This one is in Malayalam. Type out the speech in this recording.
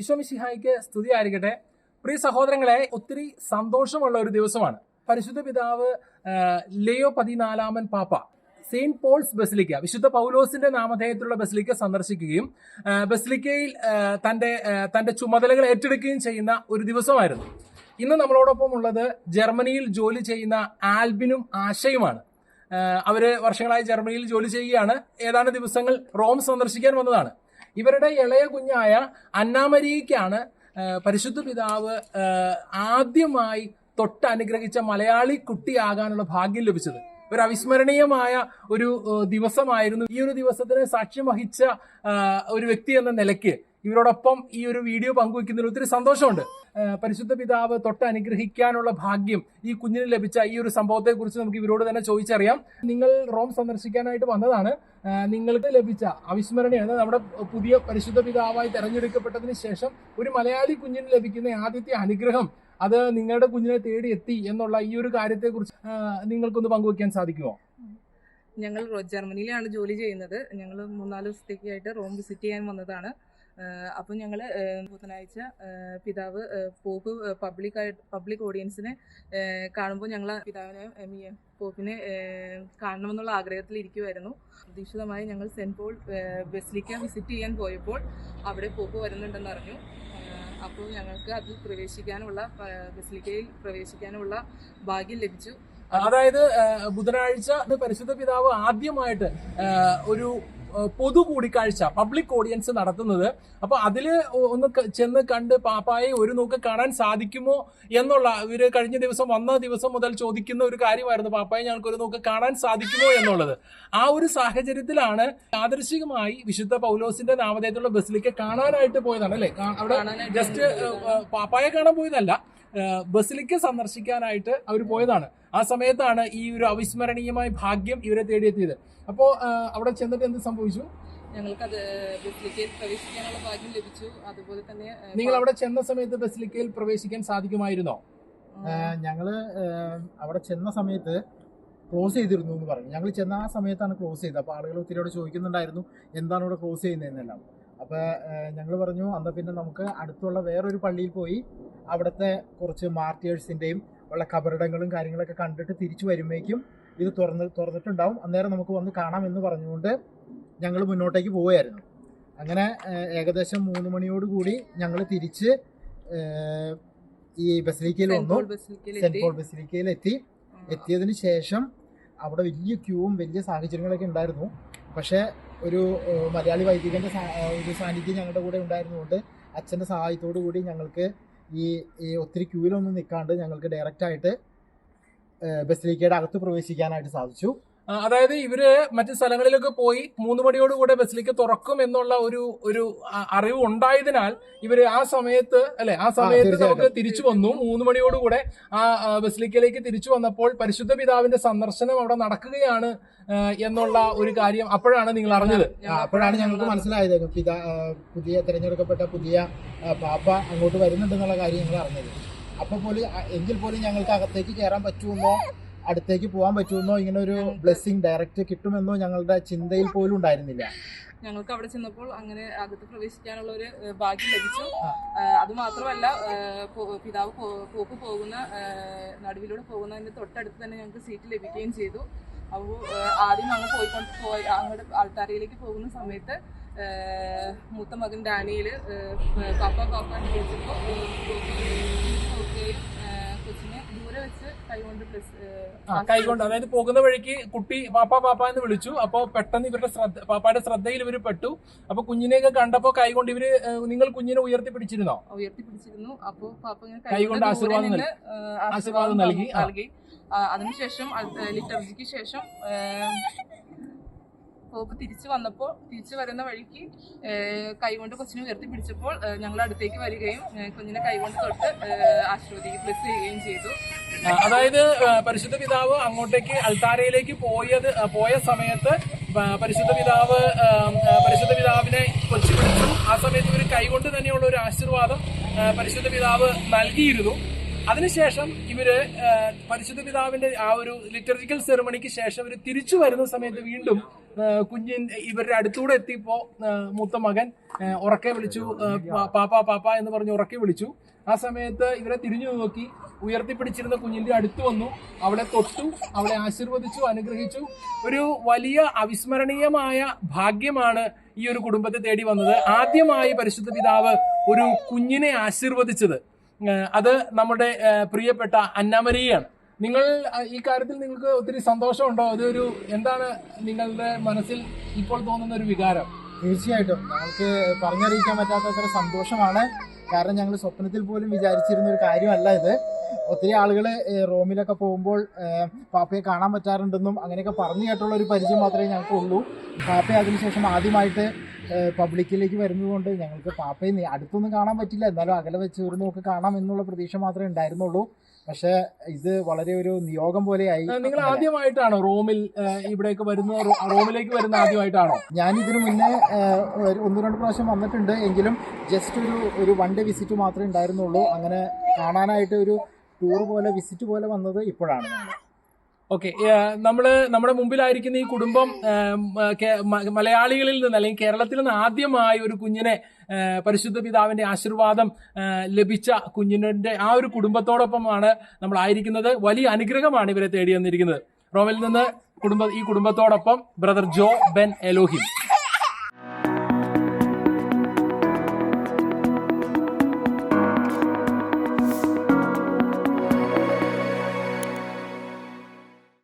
ഈശോമിശിഹായിക്ക് സ്തുതി ആയിരിക്കട്ടെ പ്രിയ സഹോദരങ്ങളെ ഒത്തിരി സന്തോഷമുള്ള ഒരു ദിവസമാണ്. പരിശുദ്ധ പിതാവ് ലിയോ പതിനാലാമൻ പാപ്പ സെയിന്റ് പോൾസ് ബസിലിക്ക വിശുദ്ധ പൗലോസിന്റെ നാമധേയത്തിലുള്ള ബസിലിക്ക സന്ദർശിക്കുകയും ബസിലിക്കയിൽ തന്റെ തന്റെ ചുമതലകൾ ഏറ്റെടുക്കുകയും ചെയ്യുന്ന ഒരു ദിവസമായിരുന്നു. ഇന്ന് നമ്മളോടൊപ്പം ഉള്ളത് ജർമ്മനിയിൽ ജോലി ചെയ്യുന്ന ആൽബിനും ആശയുമാണ്. അവർ വർഷങ്ങളായി ജർമ്മനിയിൽ ജോലി ചെയ്യുകയാണ്. ഏതാനും ദിവസങ്ങൾ റോം സന്ദർശിക്കാൻ വന്നതാണ്. ഇവരുടെ ഇളയ കുഞ്ഞായ അന്നാമരിയയ്ക്കാണ് പരിശുദ്ധ പിതാവ് ആദ്യമായി തൊട്ട് അനുഗ്രഹിച്ച മലയാളി കുട്ടിയാകാനുള്ള ഭാഗ്യം ലഭിച്ചത്. ഒരു അവിസ്മരണീയമായ ഒരു ദിവസമായിരുന്നു ഈ ഒരു ദിവസത്തിന് സാക്ഷ്യം വഹിച്ച ഒരു വ്യക്തി എന്ന നിലയ്ക്ക്. ഇവരോടൊപ്പം ഈ ഒരു വീഡിയോ പങ്കുവെക്കുന്നതിൽ ഒത്തിരി സന്തോഷമുണ്ട്. പരിശുദ്ധ പിതാവ് തൊട്ട് അനുഗ്രഹിക്കാനുള്ള ഭാഗ്യം ഈ കുഞ്ഞിന് ലഭിച്ച ഈ ഒരു സംഭവത്തെ കുറിച്ച് നമുക്ക് ഇവരോട് തന്നെ ചോദിച്ചറിയാം. നിങ്ങൾ റോം സന്ദർശിക്കാനായിട്ട് വന്നതാണ്. നിങ്ങൾക്ക് ലഭിച്ച അവിസ്മരണീയ നമ്മുടെ പുതിയ പരിശുദ്ധ പിതാവായി തെരഞ്ഞെടുക്കപ്പെട്ടതിന് ശേഷം ഒരു മലയാളി കുഞ്ഞിന് ലഭിക്കുന്ന ആദ്യത്തെ അനുഗ്രഹം അത് നിങ്ങളുടെ കുഞ്ഞിനെ തേടി എത്തി എന്നുള്ള ഈ ഒരു കാര്യത്തെ കുറിച്ച് നിങ്ങൾക്കൊന്ന് പങ്കുവെക്കാൻ സാധിക്കുമോ? ഞങ്ങൾ ജർമ്മനിയിലാണ് ജോലി ചെയ്യുന്നത്. ഞങ്ങൾ മൂന്നാൽ ദിവസത്തേക്കായിട്ട് റോം വിസിറ്റ് ചെയ്യാൻ വന്നതാണ്. അപ്പോൾ ഞങ്ങൾ ബുധനാഴ്ച പിതാവ് പോപ്പ് പബ്ലിക് പബ്ലിക് ഓഡിയൻസിനെ കാണുമ്പോൾ ഞങ്ങൾ പിതാവിനെ പോപ്പിനെ കാണണമെന്നുള്ള ആഗ്രഹത്തിൽ ഇരിക്കുമായിരുന്നു പ്രതീക്ഷിതമായി ഞങ്ങൾ സെന്റ് പോൾ ബെസ്ലിക്ക വിസിറ്റ് ചെയ്യാൻ പോയപ്പോൾ അവിടെ പോപ്പ് വരുന്നുണ്ടെന്ന് അറിഞ്ഞു. അപ്പോൾ ഞങ്ങൾക്ക് അതിൽ പ്രവേശിക്കാനുള്ള ബെസ്ലിക്കയിൽ പ്രവേശിക്കാനുള്ള ഭാഗ്യം ലഭിച്ചു. അതായത് ബുധനാഴ്ച പരിശുദ്ധ പിതാവ് ആദ്യമായിട്ട് ഒരു പൊതു കൂടിക്കാഴ്ച പബ്ലിക് ഓഡിയൻസ് നടത്തുന്നത്. അപ്പൊ അതിൽ ഒന്ന് ചെന്ന് കണ്ട് പാപ്പായെ ഒരു നോക്ക് കാണാൻ സാധിക്കുമോ എന്നുള്ള ഇവർ കഴിഞ്ഞ ദിവസം വന്ന ദിവസം മുതൽ ചോദിക്കുന്ന ഒരു കാര്യമായിരുന്നു പാപ്പായെ ഞങ്ങൾക്ക് ഒരു നോക്ക് കാണാൻ സാധിക്കുമോ എന്നുള്ളത്. ആ ഒരു സാഹചര്യത്തിലാണ് യാദൃശികമായി വിശുദ്ധ പൗലോസിന്റെ നാമധേയത്തിലുള്ള ബസ്സിലേക്ക് കാണാനായിട്ട് പോയതാണ് അല്ലെ? അവിടെ ജസ്റ്റ് പാപ്പായെ കാണാൻ പോയതല്ല. ബസിലിക്ക സന്ദർശിക്കാനായിട്ട് അവർ പോയതാണ്. ആ സമയത്താണ് ഈ ഒരു അവിസ്മരണീയമായ ഭാഗ്യം ഇവരെ തേടിയെത്തിയത്. അപ്പോൾ അവിടെ ചെന്നിട്ട് എന്ത് സംഭവിച്ചു? ഞങ്ങൾക്കത് അത് ബസിലിക്കയിൽ പ്രവേശിക്കാനുള്ള ഭാഗ്യം ലഭിച്ചു. അതുപോലെ തന്നെ നിങ്ങൾ അവിടെ ചെന്ന സമയത്ത് ബസിലിക്കയിൽ പ്രവേശിക്കാൻ സാധിക്കുമായിരുന്നോ? ഞങ്ങൾ അവിടെ ചെന്ന സമയത്ത് ക്ലോസ് ചെയ്തിരുന്നു എന്ന് പറഞ്ഞു. ഞങ്ങൾ ചെന്ന ആ സമയത്താണ് ക്ലോസ് ചെയ്തത്. അപ്പോൾ ആളുകൾ ഒത്തിരി അവിടെ ചോദിക്കുന്നുണ്ടായിരുന്നു എന്താണ് ഇവിടെ ക്ലോസ് ചെയ്യുന്നതെന്നെല്ലാം. അപ്പോൾ ഞങ്ങൾ പറഞ്ഞു അന്ന് പിന്നെ നമുക്ക് അടുത്തുള്ള വേറൊരു പള്ളിയിൽ പോയി അവിടുത്തെ കുറച്ച് മാർട്ടിയേഴ്സിന്റെയും ഉള്ള കബറിടങ്ങളും കാര്യങ്ങളൊക്കെ കണ്ടിട്ട് തിരിച്ചു വരുമ്പോഴേക്കും ഇത് തുറന്ന് തുറന്നിട്ടുണ്ടാവും. അന്നേരം നമുക്ക് വന്ന് കാണാം എന്ന് പറഞ്ഞുകൊണ്ട് ഞങ്ങൾ മുന്നോട്ടേക്ക് പോവുകയായിരുന്നു. അങ്ങനെ ഏകദേശം മൂന്ന് മണിയോടുകൂടി ഞങ്ങൾ തിരിച്ച് ഈ ബസിലിക്കയിൽ വന്നു. സെന്റ് പോൾ ബസിലിക്കയിൽ എത്തി. എത്തിയതിന് ശേഷം അവിടെ വലിയ ക്യൂവും വലിയ സാഹചര്യങ്ങളൊക്കെ ഉണ്ടായിരുന്നു. പക്ഷേ ഒരു മലയാളി വൈദികന്റെ ഒരു സാന്നിധ്യം ഞങ്ങളുടെ കൂടെ ഉണ്ടായിരുന്നുകൊണ്ട് അച്ഛന്റെ സഹായത്തോടു കൂടി ഞങ്ങൾക്ക് ഈ ഈ ഒത്തിരി ക്യൂവിലൊന്നും നിൽക്കാണ്ട് ഞങ്ങൾക്ക് ഡയറക്റ്റായിട്ട് ബസിലിക്കയുടെ അകത്ത് പ്രവേശിക്കാനായിട്ട് സാധിച്ചു. അതായത് ഇവർ മറ്റു സ്ഥലങ്ങളിലൊക്കെ പോയി മൂന്ന് മണിയോടുകൂടെ ബസിലേക്ക് തുറക്കും എന്നുള്ള ഒരു ഒരു അറിവ് ഉണ്ടായതിനാൽ ഇവർ ആ സമയത്ത് അല്ലെ ആ സമയത്ത് നമുക്ക് തിരിച്ചു വന്നു. മൂന്ന് മണിയോടുകൂടെ ആ ആ, ബസിലിക്കയിലേക്ക് തിരിച്ചു വന്നപ്പോൾ പരിശുദ്ധ പിതാവിന്റെ സന്ദർശനം അവിടെ നടക്കുകയാണ് എന്നുള്ള ഒരു കാര്യം അപ്പോഴാണ് നിങ്ങൾ അറിഞ്ഞത്. അപ്പോഴാണ് ഞങ്ങൾക്ക് മനസ്സിലായത്. പിതാ പുതിയ തിരഞ്ഞെടുക്കപ്പെട്ട പുതിയ പാപ്പ അങ്ങോട്ട് വരുന്നുണ്ടെന്നുള്ള കാര്യം ഞങ്ങൾ അറിഞ്ഞത്. അപ്പോൾ പോലും എങ്കിൽ പോലും ഞങ്ങൾക്ക് അകത്തേക്ക് കയറാൻ പറ്റുമെന്നോ അടുത്തേക്ക് പോകാൻ പറ്റുമെന്നോ ഇങ്ങനെ ഒരു ബ്ലെസ്സിങ് ഡയറക്റ്റ് കിട്ടുമെന്നോ ഞങ്ങളുടെ ചിന്തയിൽ പോലും ഉണ്ടായിരുന്നില്ല. ഞങ്ങൾക്ക് അവിടെ ചെന്നപ്പോൾ അങ്ങനെ അകത്ത് പ്രവേശിക്കാനുള്ള ഒരു ഭാഗ്യം ലഭിച്ചു. അത് മാത്രമല്ല പിതാവ് പോക്ക് പോകുന്ന നടുവിലൂടെ പോകുന്നതിന്റെ തൊട്ടടുത്ത് തന്നെ ഞങ്ങൾക്ക് സീറ്റ് ലഭിക്കുകയും ചെയ്തു. അപ്പോൾ ആദ്യം ഞങ്ങൾ പോയിക്കൊണ്ട് പോയി അങ്ങോട്ട് ആൾത്താരയിലേക്ക് പോകുന്ന സമയത്ത് മൂത്ത മകൻ ഡാനിയിൽ പാപ്പ പാപ്പ എന്ന് വിളിച്ചപ്പോൾ കൊച്ചിനെ കൈകൊണ്ട് അതായത് പോകുന്ന വഴിക്ക് കുട്ടി പാപ്പ പാപ്പ എന്ന് വിളിച്ചു. അപ്പൊ പെട്ടെന്ന് ഇവരുടെ ശ്രദ്ധ പാപ്പയുടെ ശ്രദ്ധയിൽ ഇവർ പെട്ടു. അപ്പൊ കുഞ്ഞിനെയൊക്കെ കണ്ടപ്പോ കൈകൊണ്ട് ഇവർ നിങ്ങൾ കുഞ്ഞിനെ ഉയർത്തി പിടിച്ചിരുന്നോ? ഉയർത്തി പിടിച്ചിരുന്നു. അപ്പോൾ പാപ്പ ഇങ്ങനെ കൈകൊണ്ട് ആശീർവാദം ആശീർവാദം നൽകി. നൽകി. അതിനുശേഷം ലിറ്റർജിക്ക് ശേഷം പോപ്പ് തിരിച്ചു വന്നപ്പോൾ തിരിച്ചു വരുന്ന വഴിക്ക് കൈകൊണ്ട് കൊച്ചിനെ ഉയർത്തി പിടിച്ചപ്പോൾ ഞങ്ങൾ അടുത്തേക്ക് വരികയും കുഞ്ഞിനെ കൈകൊണ്ട് തൊട്ട് ആശ്രവദിക്ക് പ്ലസ് ചെയ്യുകയും ചെയ്തു. അതായത് പരിശുദ്ധ പിതാവ് അങ്ങോട്ടേക്ക് അൾത്താരയിലേക്ക് പോയത് പോയ സമയത്ത് പരിശുദ്ധ പിതാവ് പരിശുദ്ധ പിതാവിനെ കൊച്ചു പിടിച്ചു ആ സമയത്ത് ഒരു കൈകൊണ്ട് തന്നെയുള്ള ഒരു ആശീർവാദം പരിശുദ്ധ പിതാവ് നൽകിയിരുന്നു. അതിനുശേഷം ഇവർ പരിശുദ്ധ പിതാവിന്റെ ആ ഒരു ലിറ്റർജിക്കൽ സെറമണിക്ക് ശേഷം ഇവർ തിരിച്ചു വരുന്ന സമയത്ത് വീണ്ടും കുഞ്ഞിൻ ഇവരുടെ അടുത്തൂടെ എത്തിയപ്പോ മൂത്ത മകൻ ഉറക്കെ വിളിച്ചു. പാപ്പ പാപ്പ എന്ന് പറഞ്ഞ് ഉറക്കെ വിളിച്ചു. ആ സമയത്ത് ഇവരെ തിരിഞ്ഞു നോക്കി. ഉയർത്തിപ്പിടിച്ചിരുന്ന കുഞ്ഞിന്റെ അടുത്ത് വന്നു. അവളെ തൊട്ടു അവളെ ആശീർവദിച്ചു അനുഗ്രഹിച്ചു. ഒരു വലിയ അവിസ്മരണീയമായ ഭാഗ്യമാണ് ഈ ഒരു കുടുംബത്തെ തേടി വന്നത്. ആദ്യമായി പരിശുദ്ധ പിതാവ് ഒരു കുഞ്ഞിനെ ആശീർവദിച്ചത്. അത് നമ്മുടെ പ്രിയപ്പെട്ട അന്നമരിയാണ് നിങ്ങൾ ഈ കാര്യത്തിൽ നിങ്ങൾക്ക് ഒത്തിരി സന്തോഷമുണ്ടോ? അതൊരു എന്താണ് നിങ്ങളുടെ മനസ്സിൽ ഇപ്പോൾ തോന്നുന്ന ഒരു വികാരം? തീർച്ചയായിട്ടും. ഞങ്ങൾക്ക് പറഞ്ഞറിയിക്കാൻ പറ്റാത്തത്ര സന്തോഷമാണ്. കാരണം ഞങ്ങൾ സ്വപ്നത്തിൽ പോലും വിചാരിച്ചിരുന്ന ഒരു കാര്യമല്ല ഇത്. ഒത്തിരി ആളുകൾ റോമിലൊക്കെ പോകുമ്പോൾ പാപ്പയെ കാണാൻ പറ്റാറുണ്ടെന്നും അങ്ങനെയൊക്കെ പറഞ്ഞു കേട്ടുള്ള ഒരു പരിചയം മാത്രമേ ഞങ്ങൾക്ക് ഉള്ളൂ പാപ്പയെ അതിനുശേഷം ആദ്യമായിട്ട് പബ്ലിക്കിലേക്ക് വരുന്നതുകൊണ്ട് ഞങ്ങൾക്ക് പാപ്പയെ അടുത്തൊന്നും കാണാൻ പറ്റില്ല. എന്നാലും അകലെ വെച്ച് ഒരു നോക്ക് കാണാം എന്നുള്ള പ്രതീക്ഷ മാത്രമേ ഉണ്ടായിരുന്നുള്ളൂ. പക്ഷേ ഇത് വളരെ ഒരു നിയോഗം പോലെയായി. നിങ്ങൾ ആദ്യമായിട്ടാണോ റോമിൽ ഇവിടേക്ക് വരുന്ന റോമിലേക്ക് വരുന്ന ആദ്യമായിട്ടാണോ? ഞാൻ ഇതിനു മുന്നേ ഒന്ന് രണ്ട് പ്രാവശ്യം വന്നിട്ടുണ്ട്. എങ്കിലും ജസ്റ്റ് ഒരു ഒരു വൺ ഡേ വിസിറ്റ് മാത്രമേ ഉണ്ടായിരുന്നുള്ളൂ. അങ്ങനെ കാണാനായിട്ട് ഒരു ടൂർ പോലെ വിസിറ്റ് പോലെ വന്നത് ഇപ്പോഴാണ്. ഓക്കെ നമ്മൾ നമ്മുടെ മുമ്പിലായിരിക്കുന്ന ഈ കുടുംബം മലയാളികളിൽ നിന്ന് അല്ലെങ്കിൽ കേരളത്തിൽ നിന്ന് ആദ്യമായി ഒരു കുഞ്ഞിനെ പരിശുദ്ധ പിതാവിന്റെ ആശീർവാദം ലഭിച്ച കുഞ്ഞിന്റെ ആ ഒരു കുടുംബത്തോടൊപ്പമാണ് നമ്മൾ ആയിരിക്കുന്നത്. വലിയ അനുഗ്രഹമാണ് ഇവരെ തേടി വന്നിരിക്കുന്നത്. റോമിൽ നിന്ന് കുടുംബ ഈ കുടുംബത്തോടൊപ്പം ബ്രദർ ജോ ബെൻ എലോഹിം.